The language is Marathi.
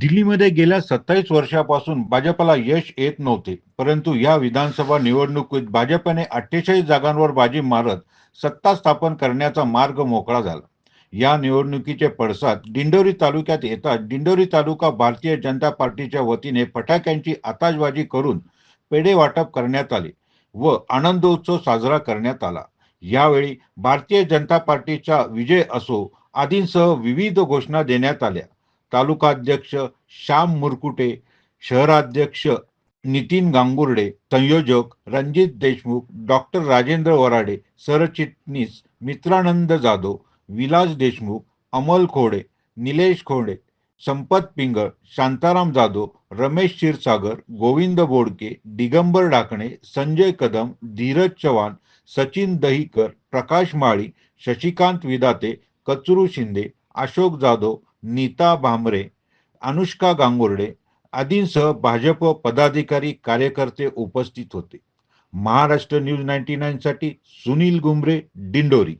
दिल्लीमध्ये गेल्या सत्तावीस वर्षापासून भाजपला यश येत नव्हते परंतु या विधानसभा निवडणुकीत भाजपने अठ्ठेचाळीस जागांवर बाजी मारत सत्ता स्थापन करण्याचा मार्ग मोकळा झाला. या निवडणुकीचे पडसाद दिंडोरी तालुक्यात येताच दिंडोरी तालुका भारतीय जनता पार्टीच्या वतीने फटाक्यांची आताशबाजी करून पेढे वाटप करण्यात आले व आनंदोत्सव साजरा करण्यात आला. यावेळी भारतीय जनता पार्टीचा विजय असो आदींसह विविध घोषणा देण्यात आल्या. तालुकाध्यक्ष श्याम मुरकुटे शहराध्यक्ष नितीन गांगुर्डे संयोजक रणजित देशमुख डॉक्टर राजेंद्र वराडे सरचिटणीस मित्रानंद जाधव विलास देशमुख अमल खोडे निलेश खोडे संपत पिंगळ शांताराम जाधव रमेश क्षीरसागर गोविंद बोडके दिगंबर डाकणे संजय कदम धीरज चव्हाण सचिन दहीकर प्रकाश माळी शशिकांत विदाते कचरू शिंदे अशोक जाधव नीता भामरे अनुष्का गांगुर्डे आदींसह भाजप पदाधिकारी कार्यकर्ते उपस्थित होते. महाराष्ट्र न्यूज नाईन्टी नाईन साठी सुनील गुंबरे दिंडोरी